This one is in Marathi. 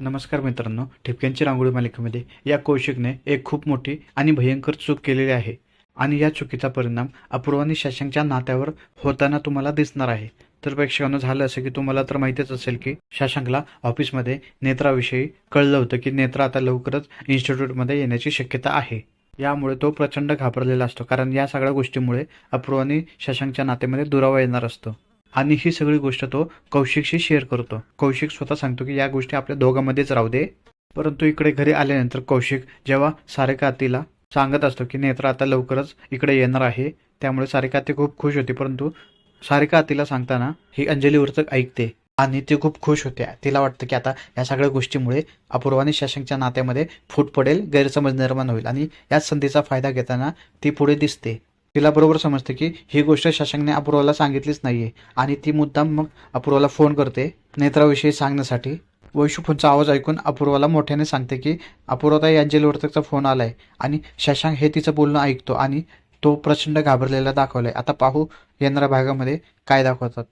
नमस्कार मित्रांनो ठिपक्यांची रांगोळी मालिकेमध्ये या कौशिकने एक खूप मोठी आणि भयंकर चूक केलेली आहे. आणि या चुकीचा परिणाम अपूर्व आणि शशांकच्या नात्यावर होताना तुम्हाला दिसणार आहे. तर प्रेक्षकांना झालं असं की तुम्हाला तर माहितीच असेल की शशांकला ऑफिसमध्ये नेत्राविषयी कळलं होतं की नेत्रा आता लवकरच इन्स्टिट्यूटमध्ये येण्याची शक्यता आहे. यामुळे तो प्रचंड घाबरलेला असतो कारण या सगळ्या गोष्टीमुळे अपूर्व आणि शशांकच्या नात्यामध्ये दुरावा येणार असतो. आणि ही सगळी गोष्ट तो कौशिकशी शेअर करतो. कौशिक स्वतः सांगतो की या गोष्टी आपल्या दोघांमध्येच राहू दे. परंतु इकडे घरी आल्यानंतर कौशिक जेव्हा सारेका तिला सांगत असतो की नेत्रा आता लवकरच इकडे येणार आहे त्यामुळे सारिका ती खूप खुश होती. परंतु सारिका तिला सांगताना ही अंजलीवरच ऐकते आणि ती खूप खुश होते. तिला वाटतं की आता या सगळ्या गोष्टीमुळे अपूर्व आणि शशांकच्या नात्यामध्ये फूट पडेल गैरसमज निर्माण होईल आणि याच संधीचा फायदा घेताना ती पुढे दिसते. तिला बरोबर समजते की ही गोष्ट शशांकने अपूर्वाला सांगितलीच नाहीये. आणि ती मुद्दाम मग अपूर्वाला फोन करते नेत्राविषयी सांगण्यासाठी. वैशू फोनचा आवाज ऐकून अपूर्वाला मोठ्याने सांगते की अपूर्वताई अंजलीवरचा फोन आलाय. आणि शशांक हे तिचं बोलणं ऐकतो आणि तो प्रचंड घाबरलेला दाखवलाय. आता पाहू येणाऱ्या भागामध्ये काय दाखवतात.